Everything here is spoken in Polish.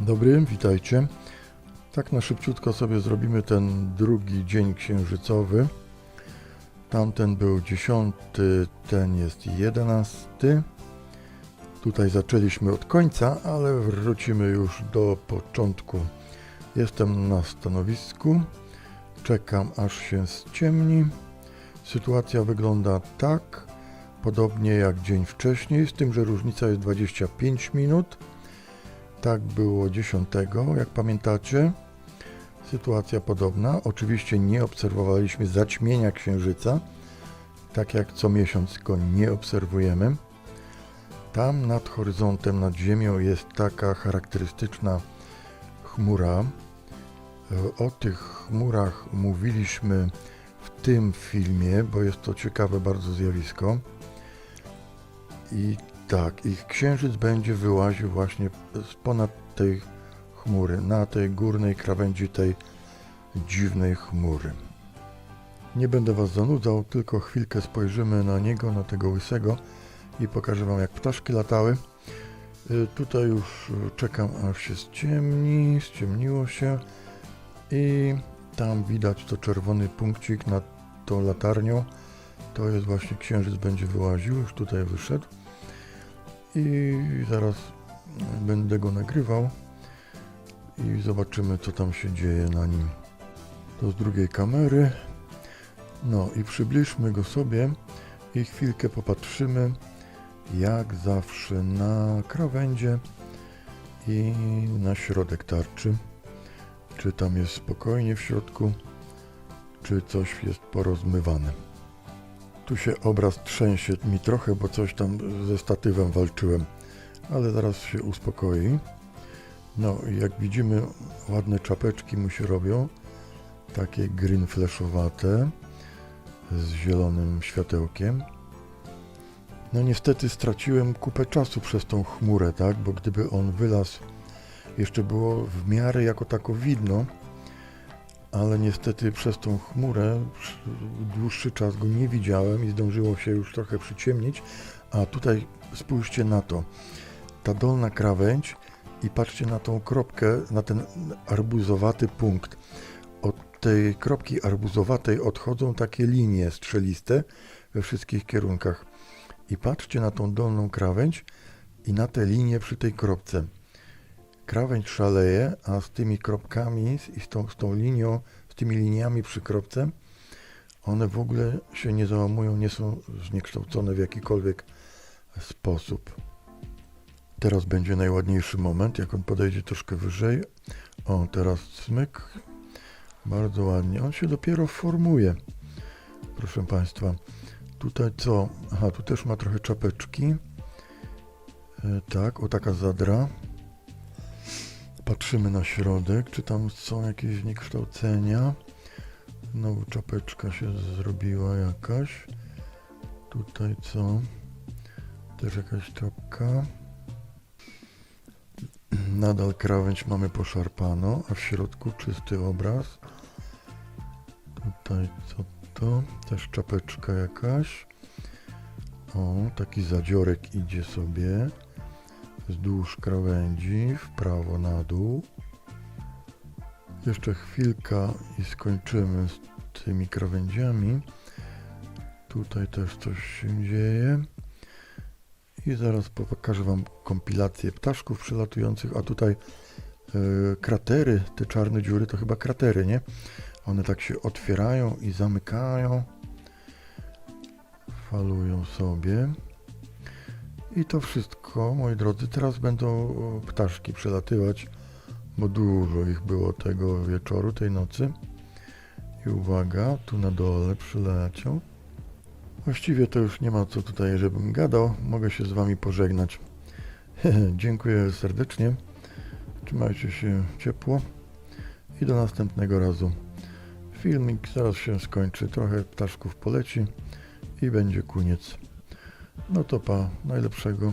Dobry, witajcie. Tak na szybciutko sobie zrobimy ten drugi dzień księżycowy. Tamten był dziesiąty, ten jest jedenasty. Tutaj zaczęliśmy od końca, ale wrócimy już do początku. Jestem na stanowisku. Czekam aż się ściemni. Sytuacja wygląda tak, podobnie jak dzień wcześniej, z tym, że różnica jest 25 minut. Tak było 10, jak pamiętacie. Sytuacja podobna. Oczywiście nie obserwowaliśmy zaćmienia księżyca, tak jak co miesiąc go nie obserwujemy. Tam nad horyzontem, nad Ziemią jest taka charakterystyczna chmura. O tych chmurach mówiliśmy w tym filmie, bo jest to ciekawe bardzo zjawisko. I tak, ich księżyc będzie wyłaził właśnie z ponad tej chmury, na tej górnej krawędzi tej dziwnej chmury. Nie będę Was zanudzał, tylko chwilkę spojrzymy na niego, na tego łysego i pokażę Wam jak ptaszki latały. Y, Tutaj już czekam aż się ściemni, ściemniło się i tam widać to czerwony punkcik nad tą latarnią. To jest właśnie księżyc będzie wyłaził, już tutaj wyszedł i zaraz będę go nagrywał i zobaczymy co tam się dzieje na nim. To z drugiej kamery. No i przybliżmy go sobie i chwilkę popatrzymy jak zawsze na krawędzie i na środek tarczy. Czy tam jest spokojnie w środku, czy coś jest porozmywane. Tu się obraz trzęsie mi trochę, bo coś tam ze statywem walczyłem, ale zaraz się uspokoi. No, jak widzimy, ładne czapeczki mu się robią, takie green z zielonym światełkiem. No niestety straciłem kupę czasu przez tą chmurę, tak, bo gdyby on wylazł, jeszcze było w miarę jako tako widno, ale niestety przez tą chmurę dłuższy czas go nie widziałem i zdążyło się już trochę przyciemnić. A tutaj spójrzcie na to. Ta dolna krawędź i patrzcie na tą kropkę, na ten arbuzowaty punkt. Od tej kropki arbuzowatej odchodzą takie linie strzeliste we wszystkich kierunkach. I patrzcie na tą dolną krawędź i na te linie przy tej kropce krawędź szaleje, a z tymi kropkami i z tą, z tą linią, z tymi liniami przy kropce, one w ogóle się nie załamują, nie są zniekształcone w jakikolwiek sposób. Teraz będzie najładniejszy moment, jak on podejdzie troszkę wyżej. O, teraz smyk. Bardzo ładnie. On się dopiero formuje. Proszę Państwa. Tutaj co? Aha, tu też ma trochę czapeczki. E, tak, o taka zadra. Patrzymy na środek, czy tam są jakieś zniekształcenia. Znowu czapeczka się zrobiła jakaś. Tutaj co? Też jakaś czapka. Nadal krawędź mamy poszarpaną, a w środku czysty obraz. Tutaj co to? Też czapeczka jakaś. O, taki zadziorek idzie sobie wzdłuż krawędzi, w prawo na dół. Jeszcze chwilka i skończymy z tymi krawędziami. Tutaj też coś się dzieje. I zaraz pokażę Wam kompilację ptaszków przylatujących, a tutaj e, kratery, te czarne dziury to chyba kratery, nie? One tak się otwierają i zamykają. Falują sobie. I to wszystko, moi drodzy. Teraz będą ptaszki przelatywać, bo dużo ich było tego wieczoru, tej nocy. I uwaga, tu na dole przyleciał. Właściwie to już nie ma co tutaj, żebym gadał. Mogę się z Wami pożegnać. Dziękuję serdecznie. Trzymajcie się ciepło i do następnego razu. Filmik zaraz się skończy. Trochę ptaszków poleci i będzie koniec. No to pa, najlepszego.